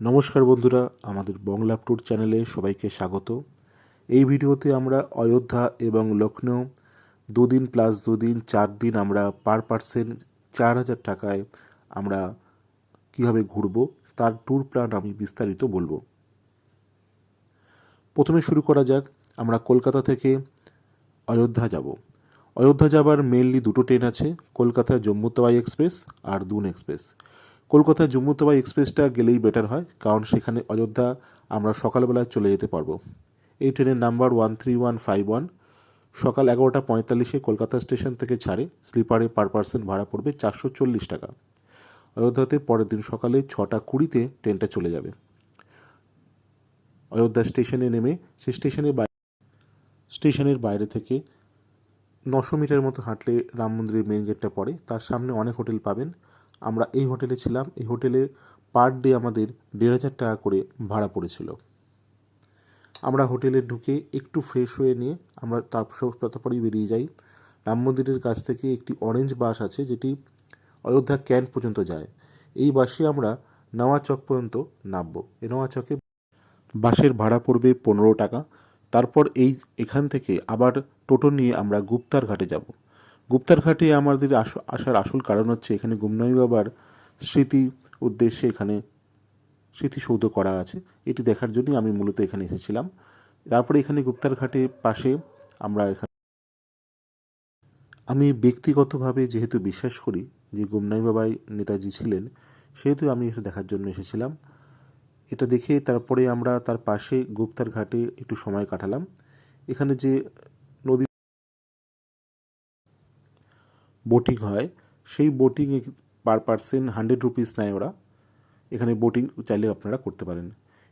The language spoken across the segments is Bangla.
নমস্কার বন্ধুরা, আমাদের বংলা ট্যুর চ্যানেলে সবাইকে স্বাগত। এই ভিডিওতে আমরা অযোধ্যা এবং লখনৌ দুদিন প্লাস দুদিন, চার দিন আমরা পার পার্সেন চার হাজার টাকায় আমরা কীভাবে ঘুরবো, তার ট্যুর প্ল্যান আমি বিস্তারিত বলব। প্রথমে শুরু করা যাক, আমরা কলকাতা থেকে অযোধ্যা যাব। অযোধ্যা যাবার মেনলি দুটো ট্রেন আছে কলকাতা জম্মু তাওয়াই এক্সপ্রেস আর দুন এক্সপ্রেস কলকাতা জম্মু তাওয়াই এক্সপ্রেসটা গেলেই বেটার হয়, কারণ সেখানে অযোধ্যা আমরা সকালবেলায় চলে যেতে পারব। এই ট্রেনের number one three one five one সকাল এগারোটা পঁয়তাল্লিশে কলকাতা স্টেশন থেকে ছাড়ে, স্লিপারে পার পার্সন ভাড়া পড়বে চারশো চল্লিশ টাকা। অযোধ্যাতে পরের দিন সকালে ছটা কুড়িতে ট্রেনটা চলে যাবে। অযোধ্যা স্টেশনে নেমে, সে স্টেশনের বাইরে স্টেশনের বাইরে থেকে নশো মিটার মতো হাঁটলে রাম মন্দিরের মেন গেটটা পড়ে, তার সামনে অনেক হোটেল পাবেন। আমরা এই হোটেলে ছিলাম। এই হোটেলে পার ডে আমাদের দেড় হাজার টাকা করে ভাড়া পড়েছিল। আমরা হোটেলে ঢুকে একটু ফ্রেশ হয়ে নিয়ে আমরা তারপর তারপরেই বেরিয়ে যাই। রাম মন্দিরের কাছ থেকে একটি অরেঞ্জ বাস আছে, যেটি অযোধ্যা ক্যান্ট পর্যন্ত যায়। এই বাসে আমরা নওয়া চক পর্যন্ত নামবো। এই নওয়া চকে বাসের ভাড়া পড়বে পনেরো টাকা। তারপর এই এখান থেকে আবার টোটো নিয়ে আমরা গুপ্তার ঘাটে যাব। গুপ্তার ঘাটে আমাদের আস- আসার আসল কারণ হচ্ছে এখানে গুমনাই বাবার স্মৃতি উদ্দেশ্যে এখানে স্মৃতিসৌধ করা আছে। এটি দেখার জন্যই আমি মূলত এখানে এসেছিলাম। তারপরে এখানে গুপ্তার ঘাটের পাশে আমরা এখানে আমি ব্যক্তিগতভাবে যেহেতু বিশ্বাস করি যে গুমনাই বাবাই নেতাজি ছিলেন, সেহেতু আমি এটা দেখার জন্য এসেছিলাম। এটা দেখে তারপরে আমরা তার পাশে গুপ্তার ঘাটে একটু সময় কাটালাম। এখানে যে বোটিং হয়। সেই boating per person hundred rupees নেয় ওরা। এখানে বোটিং চাইলে আপনারা করতে পারেন।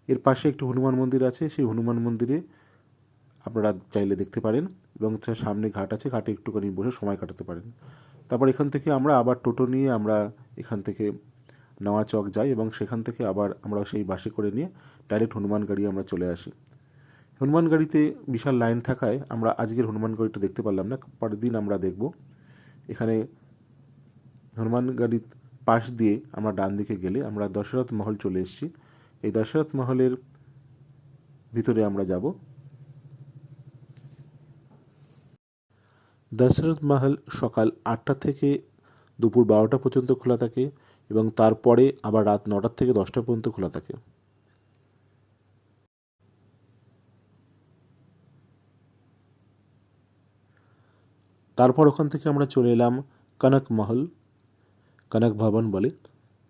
এর পাশে একটি হনুমান মন্দির আছে। সেই হনুমান মন্দিরে আপনারা চাইলে দেখতে পারেন এবং তার সামনে ঘাট আছে। ঘাটে একটুখানি বসে সময় কাটাতে পারেন। তারপর এখান থেকে আমরা আবার টোটো নিয়ে আমরা এখান থেকে নওয়া চক যাই এবং সেখান থেকে আবার আমরা সেই বাসে করে নিয়ে ডাইরেক্ট হনুমান গাড়ি আমরা চলে আসি। হনুমান গাড়িতে বিশাল লাইন থাকায় আমরা আজকের হনুমান গাড়িটা দেখতে পারলাম না। পরের দিন আমরা দেখব। এখানে হনুমান গাড়ির পাশ দিয়ে আমরা ডান দিকে গেলে আমরা দশরথ মহল চলে এসেছি। এই দশরথ মহলের ভিতরে আমরা যাব। দশরথ মহল সকাল আটটা থেকে দুপুর বারোটা পর্যন্ত খোলা থাকে এবং তারপরে আবার রাত নটার থেকে দশটা পর্যন্ত খোলা থাকে। তারপর ওখান থেকে আমরা চলে এলাম কনক মহল। কনক ভবন বলে।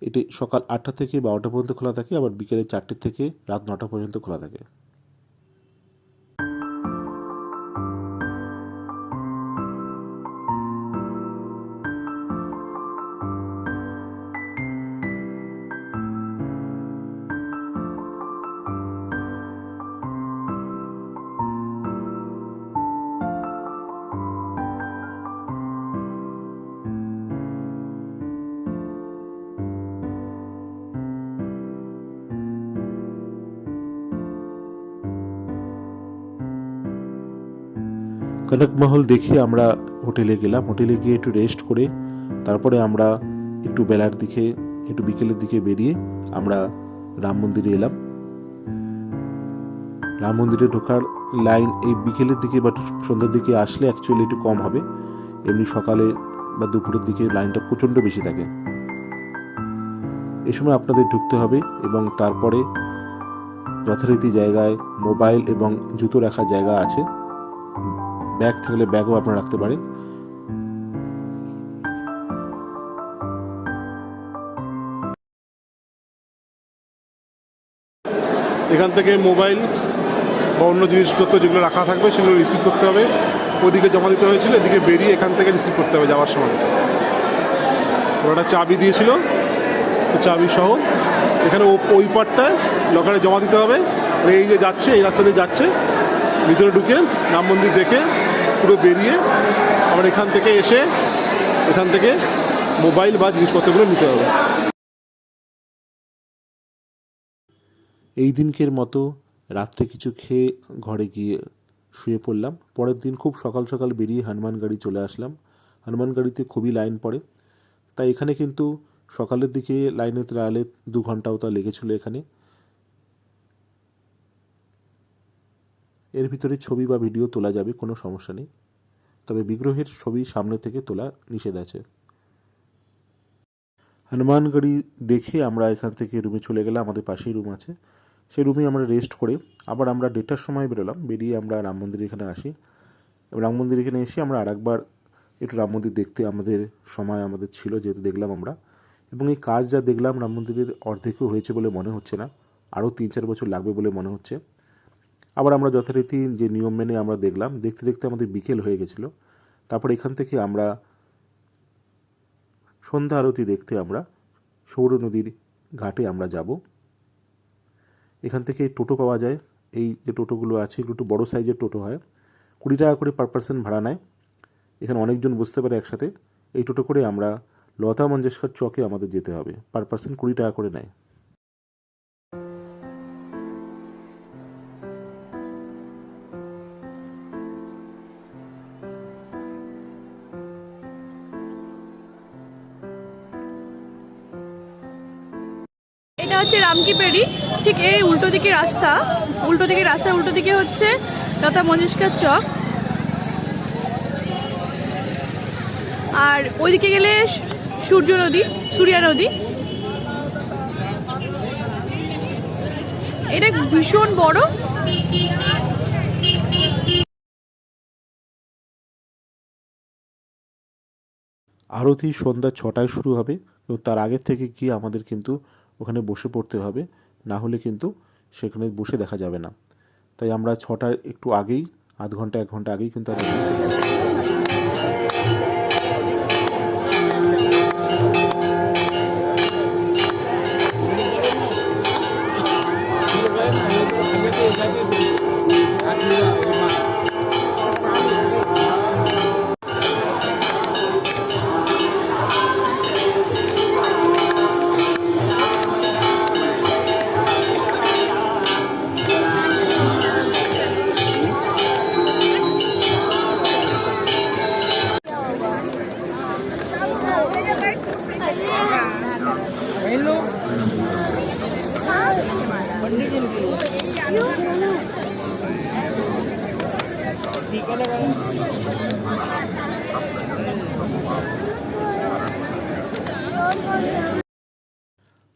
এটি সকাল আটটা থেকে বারোটা পর্যন্ত খোলা থাকে, আবার বিকেলে চারটে থেকে রাত নটা পর্যন্ত খোলা থাকে। কনকমহল দেখে আমরা হোটেলে গেলাম। হোটেলে গিয়ে একটু রেস্ট করে, তারপরে আমরা একটু বেলার দিকে, একটু বিকেলের দিকে বেরিয়ে আমরা রাম মন্দিরে এলাম। রাম মন্দিরে ঢোকার লাইন এই বিকেলের দিকে বা সন্ধ্যার দিকে আসলে অ্যাকচুয়ালি একটু কম হবে। এমনি সকালে বা দুপুরের দিকে লাইনটা প্রচণ্ড বেশি থাকে। এই সময় আপনাদের ঢুকতে হবে এবং তারপরে যথারীতি জায়গায় মোবাইল এবং জুতো রাখার জায়গা আছে। ব্যাগ থাকলে ব্যাগও আপনারা রাখতে পারেন। এখান থেকে মোবাইল বা অন্য জিনিসপত্র যেগুলো রাখা থাকবে সেগুলো রিসিভ করতে হবে। ওদিকে জমা দিতে হয়েছিল, এদিকে বেরিয়ে এখান থেকে রিসিভ করতে হবে যাওয়ার সময়। ওরা চাবি দিয়েছিল চাবি সহ। এখানে ওই পাটটায় লকারে জমা দিতে হবে। এই যে যাচ্ছে, এই রাস্তা দিয়ে যাচ্ছে, ভিতরে ঢুকে রাম মন্দির দেখে পুরো বেরিয়ে আবার এখান থেকে এসে এখান থেকে মোবাইল বা জিনিসপত্রগুলো নিতে হবে। এই দিনকের মতো রাত্রে কিছু খেয়ে ঘরে গিয়ে শুয়ে পড়লাম। পরের দিন খুব সকাল সকাল বেরিয়ে হনুমান গাড়ি চলে আসলাম। হনুমান গাড়িতে খুবই লাইন পড়ে। তাই এখানে কিন্তু সকালের দিকে লাইনে দাঁড়ালে দু ঘন্টাও তা লেগেছিল এখানে। এর ভিতরে ছবি বা ভিডিও তোলা যাবে, কোনো সমস্যা নেই। তবে বিগ্রহের ছবি সামনে থেকে তোলা নিষেধ আছে। হনুমানগড়ি দেখে আমরা এখান থেকে রুমে চলে গেলাম, আমাদের পাশেই রুম আছে। সেই রুমে আমরা রেস্ট করে আবার আমরা দেড়টার সময় বেরোলাম, বেরিয়ে আমরা রাম মন্দির এখানে আসি। এবং রাম মন্দির এখানে এসে আমরা আরেকবার একটু রাম মন্দির দেখতে, আমাদের সময় আমাদের ছিল যেহেতু দেখলাম আমরা। এবং এই কাজ যা দেখলাম রাম মন্দিরের অর্ধেকও হয়েছে বলে মনে হচ্ছে না, আরও তিন চার বছর লাগবে বলে মনে হচ্ছে। আবার আমরা যথারীতি যে নিয়ম মেনে আমরা দেখলাম, দেখতে দেখতে আমাদের বিকেল হয়ে গেছিল। তারপর এখান থেকে আমরা সন্ধ্যা আরতি দেখতে আমরা সৌর নদীর ঘাটে আমরা যাব। এখান থেকে টোটো পাওয়া যায়। এই যে টোটোগুলো আছে, এগুলো একটু বড়ো সাইজের টোটো হয়। কুড়ি টাকা করে পার পার্সন ভাড়া নেয়। এখানে অনেকজন বসতে পারে একসাথে। এই টোটো করে আমরা লতা মঞ্জেশকর চকে আমাদের যেতে হবে। পার পার্সন কুড়ি টাকা করে নেয়। হচ্ছে রামকি পেড়ি ঠিক এই উল্টো দিকে রাস্তা, উল্টো দিকে রাস্তার উল্টো দিকে হচ্ছে লতা মঞ্জুস্কার চক। আর ওইদিকে গেলে সূর্য নদী, সূর্যা নদী। এটা ভীষণ বড়। আরতি সন্ধ্যা ছটায় শুরু হবে, এবং তার আগের থেকে গিয়ে আমাদের কিন্তু ওখানে বসে পড়তে হবে, না হলে কিন্তু সেখানে বসে দেখা যাবে না। তাই আমরা ছটার একটু আগেই, আধ ঘণ্টা, এক ঘণ্টা আগেই কিন্তু পৌঁছে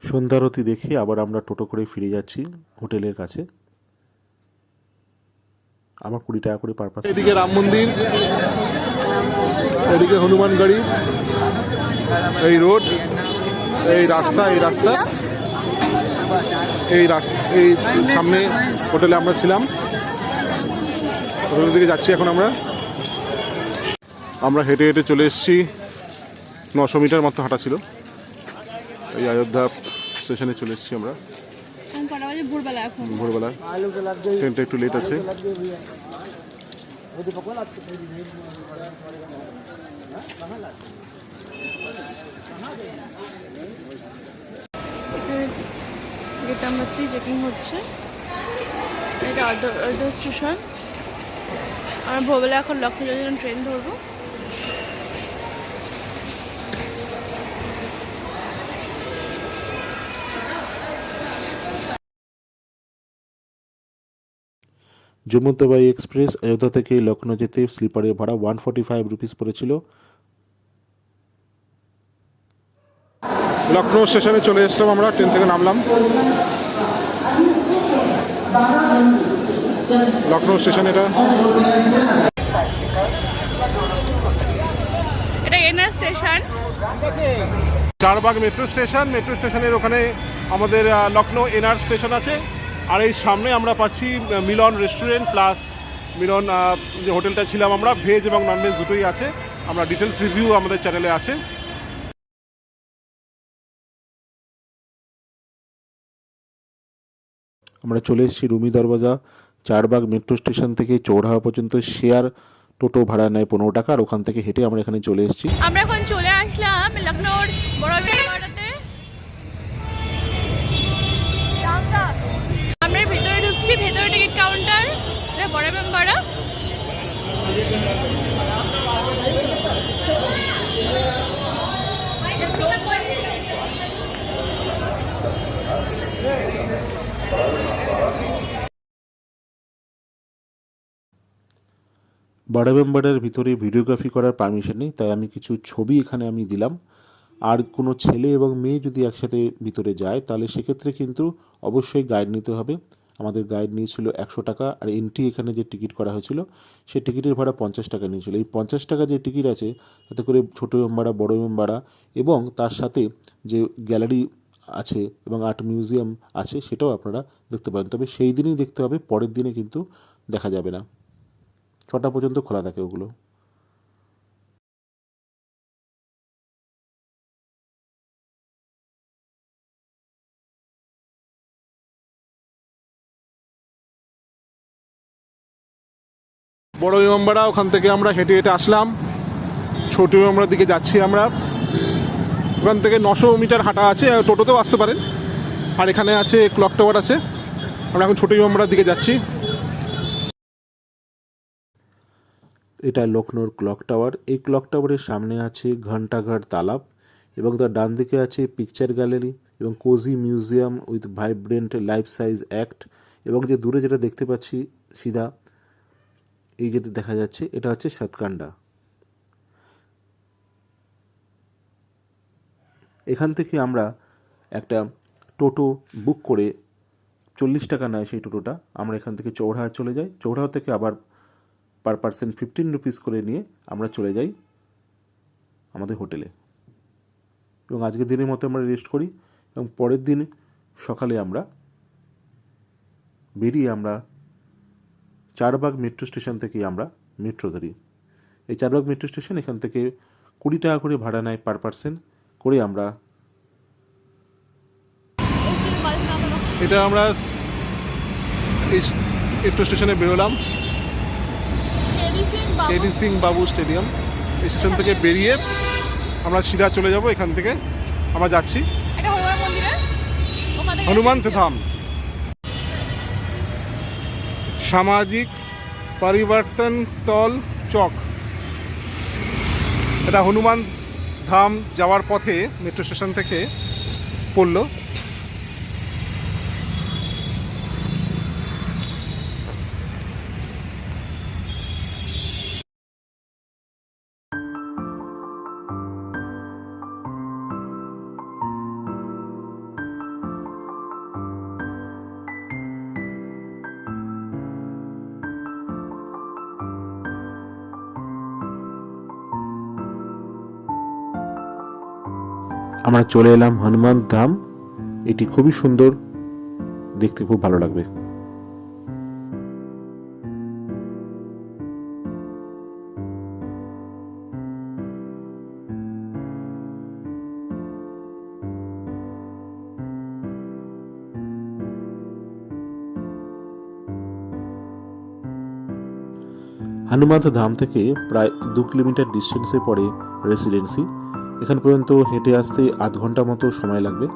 সন্ধ্যারতি দেখে আবার আমরা টোটো করে ফিরে যাচ্ছি হোটেলের কাছে। আমার কুড়ি টাকা করে পারপাস এদিকে রাম মন্দির, এদিকে হনুমান গাড়ি, এই রোড, এই রাস্তা এই রাস্তা এই রাস্তা, এই সামনে হোটেলে আমরা ছিলাম। হোটেলের দিকে যাচ্ছি এখন আমরা। আমরা হেঁটে হেঁটে চলে এসেছি। নশো মিটার মতো হাঁটা ছিল। এই অযোধ্যা স্টেশনে চলে এসেছি আমরা। ভোরবেলা ট্রেনটা একটু লেট আছে। চেকিং হচ্ছে। এটা অর্ধ স্টেশন আমরা ভোরবেলা এখন লক্ষ্মী যোজন ট্রেন ধরবো। জম্মুতাবাই এক্সপ্রেস অযোধ্যা থেকে লখনৌ যেতে স্লিপারের ভাড়া ওয়ান ফর্টি ফাইভ রুপিস পড়েছিল। লখনৌ স্টেশনে চলে এসলাম আমরা ট্রেন থেকে নামলাম। লখনৌ স্টেশন এটা? এটা NR station. Charbagh metro station metro স্টেশনের ওখানে আমাদের লখনৌ এনআর স্টেশন আছে। আর এই সামনে আমরা পাচ্ছি মিলন রেস্টুরেন্ট প্লাস মিলন যে হোটেলটা ছিলাম আমরা ভেজ এবং ননভেজ দুটোই আছে। আমরা ডিটেলস রিভিউ আমাদের চ্যানেলে আছে। আমরা চলে এসেছি রুমি দরওয়াজা চারবাগ মেট্রো স্টেশন থেকে চৌরাহা পর্যন্ত শেয়ার টোটো ভাড়া নেয় পনেরো টাকা আর ওখান থেকে হেঁটে আমরা এখানে চলে এসেছি। আমরা এখন চলে আসলাম বাড়াবেম্বাড়ার ভিতরে ভিডিওগ্রাফি করার পারমিশন নেই, তাই আমি কিছু ছবি এখানে আমি দিলাম। আর কোনো ছেলে এবং মেয়ে যদি একসাথে ভিতরে যায়, তাহলে সেক্ষেত্রে কিন্তু অবশ্যই গাইড নিতে হবে। আমাদের গাইড নিয়েছিল একশো টাকা, আর এন্ট্রি এখানে যে টিকিট করা হয়েছিল, সেই টিকিটের ভাড়া পঞ্চাশ টাকা নিয়েছিল। এই পঞ্চাশ টাকা যে টিকিট আছে, তাতে করে ছোটো মেম্বারা বড় মেম্বারা এবং তার সাথে যে গ্যালারি আছে এবং আর্ট মিউজিয়াম আছে, সেটাও আপনারা দেখতে পারেন। তবে সেই দিনই দেখতে হবে, পরের দিনে কিন্তু দেখা যাবে না। ছটা পর্যন্ত খোলা থাকে ওগুলো। বড় ইমামবাড়া, ওখান থেকে আমরা হেঁটে হেঁটে আসলাম। ছোট ইমামবাড়ার দিকে যাচ্ছি আমরা। ওখান থেকে নশো মিটার হাঁটা আছে টোটোতেও আসতে পারেন। আর এখানে আছে ক্লক টাওয়ার আছে। আমরা এখন ছোট ইমামবাড়ার দিকে যাচ্ছি। এটা লখনৌর ক্লক টাওয়ার। এই ক্লক টাওয়ারের সামনে আছে ঘন্টাঘর তালাব এবং তার ডান দিকে আছে পিকচার গ্যালারি এবং cozy museum with vibrant life size act এবং যে দূরে যেটা দেখতে পাচ্ছি সিধা, এই যেটা দেখা যাচ্ছে, এটা হচ্ছে সাতকান্ডা। এখান থেকে আমরা একটা টোটো বুক করে চল্লিশ টাকা নেয় সেই টোটোটা। আমরা এখান থেকে চৌরাহা চলে যাই। চৌরাহা থেকে আবার পার পার্সন ফিফটিন রুপিস করে নিয়ে আমরা চলে যাই আমাদের হোটেলে এবং আজকের দিনের মতো আমরা রেস্ট করি এবং পরের দিন সকালে আমরা বেরিয়ে আমরা চারবাগ মেট্রো স্টেশন থেকে আমরা মেট্রো ধরি। এই চারবাগ মেট্রো স্টেশন এখান থেকে কুড়ি টাকা করে ভাড়া নেয় পার পার্সন করে আমরা এটা আমরা মেট্রো স্টেশনে বেরোলাম। কেডি সিং বাবু স্টেডিয়াম স্টেশন থেকে বেরিয়ে আমরা সিধা চলে যাব এখান থেকে। আমরা যাচ্ছি। হনুমান ধাম। সামাজিক পরিবর্তন স্থল চক। এটা হনুমান ধাম যাওয়ার পথে মেট্রো স্টেশন থেকে পড়ল। আমরা চলে এলাম হনুমান ধাম। এটি খুবই সুন্দর। দেখতে খুব ভালো লাগবে। হনুমান্ত ধাম থেকে প্রায় দু কিলোমিটার ডিস্টেন্সে পড়ে রেসিডেন্সি এখান পর্যন্ত হেঁটে আসতে আধ ঘণ্টা মতো সময় লাগবে।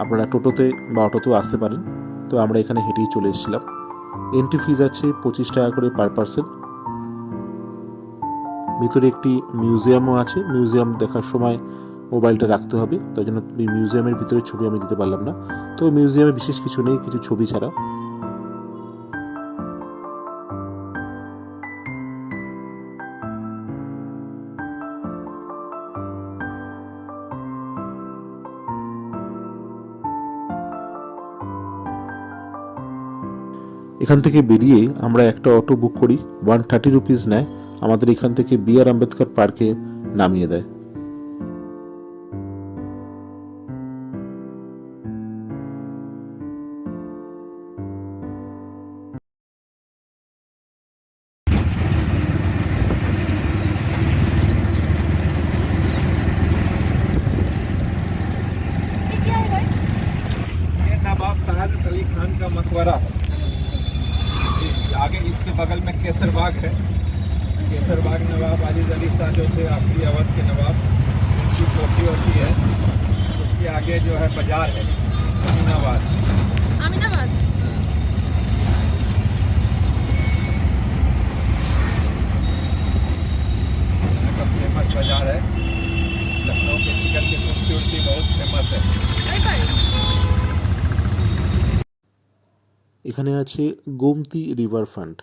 আপনারা টোটোতে বা অটোতেও আসতে পারেন। তো আমরা এখানে হেঁটেই চলে এসেছিলাম। এন্ট্রি ফিজ আছে পঁচিশ টাকা করে পার পার্সন ভিতরে একটি মিউজিয়ামও আছে। মিউজিয়াম দেখার সময় মোবাইলটা রাখতে হবে। তাই জন্য মিউজিয়ামের ভিতরে ছবি আমি দিতে পারলাম না। তো মিউজিয়ামে বিশেষ কিছু নেই, কিছু ছবি ছাড়া। এখান থেকে বেরিয়ে আমরা একটা অটো বুক করি। ওয়ান থার্টি রুপিস নেয়। আমাদের এখান থেকে বি আর আম্বেদকর পার্কে নামিয়ে দেয়। बगल में केसर बाग है केसर बाग नवाब आजिज अली शाह जो थे आखिरी अवध के नवाब उनकी कोठी होती है उसके आगे जो है बाजार है अमीनाबाद আমিনাবাদ यहाँ का फेमस बाजार है लखनऊ के चिकन की खूबसूरती बहुत फेमस है ওই পারে এখানে আছে গোমতি রিভার ফ্রন্ট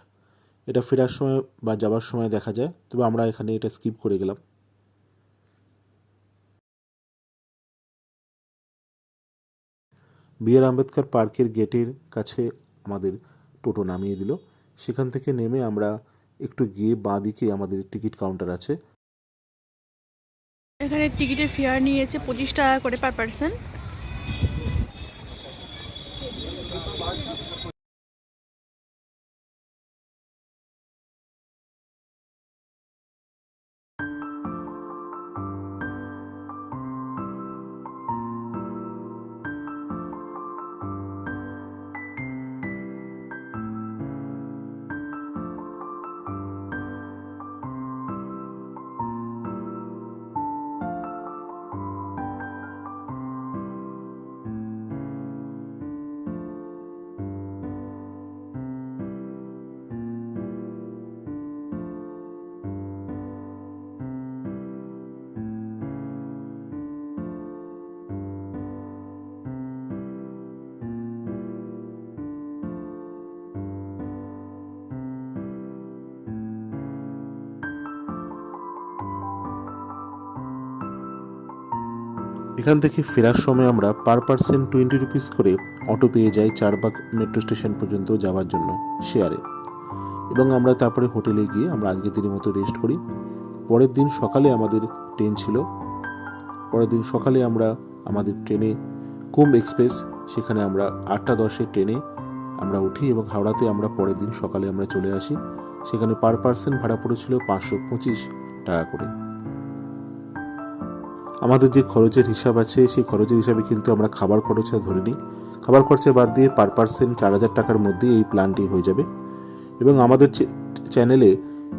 এটা ফেরার সময় বা যাওয়ার সময় দেখা যায়, তবে আমরা এখানে এটা স্কিপ করে গেলাম। বি আর আম্বেদকর পার্কের গেটের কাছে আমাদের টোটো নামিয়ে দিল। সেখান থেকে নেমে আমরা একটু গিয়ে বাঁ দিকে আমাদের টিকিট কাউন্টার আছে। এখানে টিকিটের ফেয়ার নিয়েছে পঁচিশ টাকা করে পার পার্সন এখান থেকে ফেরার সময় আমরা পার পার্সন টোয়েন্টি রুপিস করে অটো পেয়ে যাই চারবাগ মেট্রো স্টেশন পর্যন্ত যাওয়ার জন্য শেয়ারে এবং আমরা তারপরে হোটেলে গিয়ে আমরা আজকের দিনের মতো রেস্ট করি। পরের দিন সকালে আমাদের ট্রেন ছিল। পরের দিন সকালে আমরা আমাদের ট্রেনে কুম্ভ এক্সপ্রেস সেখানে আমরা আটটা দশের ট্রেনে আমরা উঠি এবং হাওড়াতে আমরা পরের দিন সকালে আমরা চলে আসি। সেখানে পার পার্সন ভাড়া পড়েছিল পাঁচশো পঁচিশ টাকা করে। আমাদের যে খরচের হিসাব আছে, সেই খরচের হিসাবে কিন্তু আমরা খাবার খরচা ধরে নিই। খাবার খরচা বাদ দিয়ে পার পার্সেন্ট চার হাজার টাকার মধ্যে এই প্ল্যানটি হয়ে যাবে। এবং আমাদের চ্যানেলে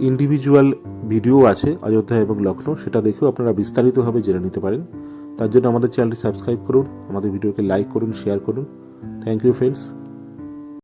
ইন্ডিভিজুয়াল ভিডিও আছে, অযোধ্যা এবং লখনৌ সেটা দেখেও আপনারা বিস্তারিতভাবে জেনে নিতে পারেন। তার জন্য আমাদের চ্যানেলটি সাবস্ক্রাইব করুন, আমাদের ভিডিওকে লাইক করুন শেয়ার করুন। Thank you friends